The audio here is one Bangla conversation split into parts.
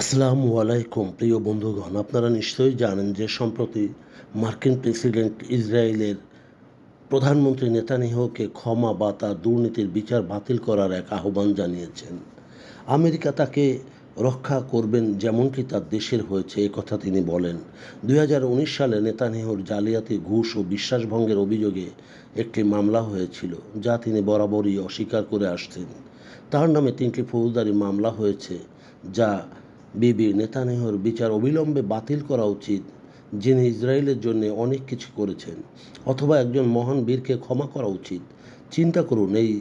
আসসালামু আলাইকুম, প্রিয় বন্ধুগণ। আপনারা নিশ্চয়ই জানেন যে সম্প্রতি মার্কিন প্রেসিডেন্ট ইসরায়েলের প্রধানমন্ত্রী নেতানিয়াহুকে ক্ষমা বা তার দুর্নীতির বিচার বাতিল করার এক আহ্বান জানিয়েছেন। আমেরিকা তাকে রক্ষা করবেন যেমনটি তার দেশের হয়েছে, এ কথা তিনি বলেন। দুই হাজার উনিশ সালে নেতানিয়াহুর জালিয়াতি, ঘুষ ও বিশ্বাসভঙ্গের অভিযোগে একটি মামলা হয়েছিল, যা তিনি বরাবরই অস্বীকার করে আসছেন। তার নামে তিনটি ফৌজদারি মামলা হয়েছে, যা বিবি নেতানিয়াহুর বিচার অবিলম্বে বাতিল করা উচিত, যিনি ইসরায়েলের জন্য অনেক কিছু করেছেন, অথবা একজন মহান বীরকে ক্ষমা করা উচিত। চিন্তা করুন, এই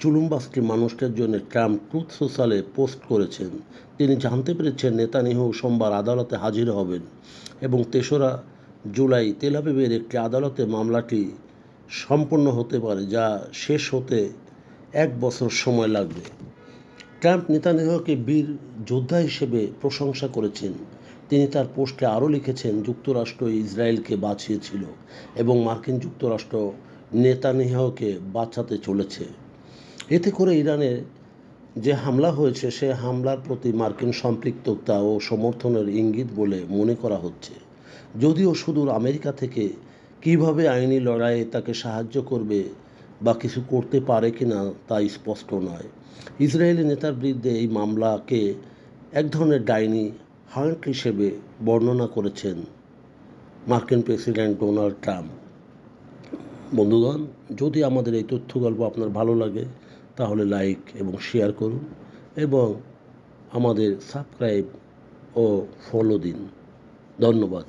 জুলুমবাসটি মানুষদের জন্য ট্রাম্প ট্রুথ সোশ্যালে পোস্ট করেছেন। তিনি জানতে পেরেছেন নেতানিয়াহু সোমবার আদালতে হাজির হবেন এবং তেসরা জুলাই তেলাবিবের একটি আদালতে মামলাটি সম্পন্ন হতে পারে, যা শেষ হতে এক বছর সময় লাগবে। ট্রাম্প নেতানিয়াহুকে বীর যোদ্ধা হিসেবে প্রশংসা করেছেন। তিনি তার পোস্টে আরও লিখেছেন, যুক্তরাষ্ট্র ইসরায়েলকে বাঁচিয়েছিল এবং মার্কিন যুক্তরাষ্ট্র নেতানিয়াহুকে বাঁচাতে চলেছে। এতে করে ইরানে যে হামলা হয়েছে, সে হামলার প্রতি মার্কিন সম্পৃক্ততা ও সমর্থনের ইঙ্গিত বলে মনে করা হচ্ছে। যদিও সুদূর আমেরিকা থেকে কীভাবে আইনি লড়াইয়ে তাকে সাহায্য করবে বা কিছু করতে পারে কি না তা স্পষ্ট নয়। ইসরায়েলি নেতার বিরুদ্ধে এই মামলাকে এক ধরনের ডাইনি হান্ট হিসেবে বর্ণনা করেছেন মার্কিন প্রেসিডেন্ট ডোনাল্ড ট্রাম্প। বন্ধুগণ, যদি আমাদের এই তথ্য গল্প আপনার ভালো লাগে, তাহলে লাইক এবং শেয়ার করুন এবং আমাদের সাবস্ক্রাইব ও ফলো দিন। ধন্যবাদ।